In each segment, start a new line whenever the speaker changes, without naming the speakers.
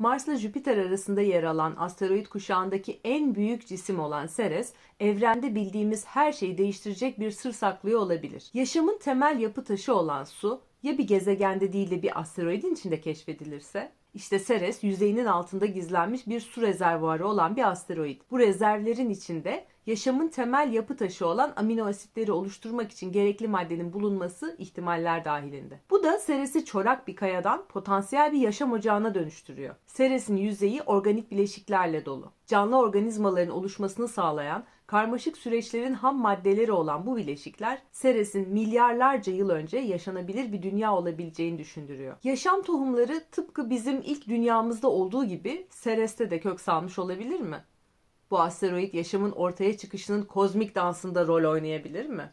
Mars ile Jüpiter arasında yer alan asteroid kuşağındaki en büyük cisim olan Ceres, evrende bildiğimiz her şeyi değiştirecek bir sır saklıyor olabilir. Yaşamın temel yapı taşı olan su, ya bir gezegende değil de bir asteroidin içinde keşfedilirse? İşte Ceres yüzeyinin altında gizlenmiş bir su rezervuarı olan bir asteroid. Bu rezervlerin içinde yaşamın temel yapı taşı olan amino asitleri oluşturmak için gerekli maddenin bulunması ihtimaller dahilinde. Bu da Ceres'i çorak bir kayadan potansiyel bir yaşam ocağına dönüştürüyor. Ceres'in yüzeyi organik bileşiklerle dolu. Canlı organizmaların oluşmasını sağlayan karmaşık süreçlerin ham maddeleri olan bu bileşikler Ceres'in milyarlarca yıl önce yaşanabilir bir dünya olabileceğini düşündürüyor. Yaşam tohumları tıpkı bizim ilk dünyamızda olduğu gibi Ceres'te de kök salmış olabilir mi? Bu asteroid yaşamın ortaya çıkışının kozmik dansında rol oynayabilir mi?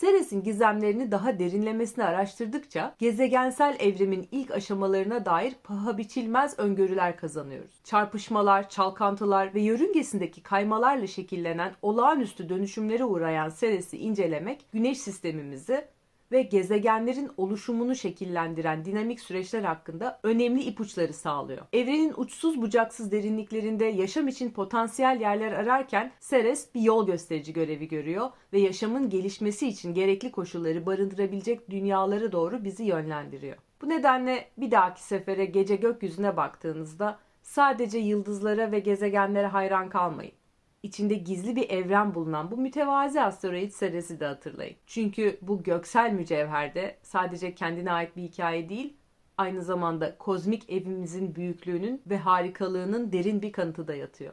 Ceres'in gizemlerini daha derinlemesine araştırdıkça gezegensel evrimin ilk aşamalarına dair paha biçilmez öngörüler kazanıyoruz. Çarpışmalar, çalkantılar ve yörüngesindeki kaymalarla şekillenen olağanüstü dönüşümlere uğrayan Ceres'i incelemek, güneş sistemimizi ve gezegenlerin oluşumunu şekillendiren dinamik süreçler hakkında önemli ipuçları sağlıyor. Evrenin uçsuz bucaksız derinliklerinde yaşam için potansiyel yerler ararken Ceres bir yol gösterici görevi görüyor ve yaşamın gelişmesi için gerekli koşulları barındırabilecek dünyalara doğru bizi yönlendiriyor. Bu nedenle bir dahaki sefere gece gökyüzüne baktığınızda sadece yıldızlara ve gezegenlere hayran kalmayın içinde gizli bir evren bulunan bu mütevazi asteroid Ceres'i de hatırlayın. Çünkü bu göksel mücevherde sadece kendine ait bir hikaye değil, aynı zamanda kozmik evimizin büyüklüğünün ve harikalığının derin bir kanıtı da yatıyor.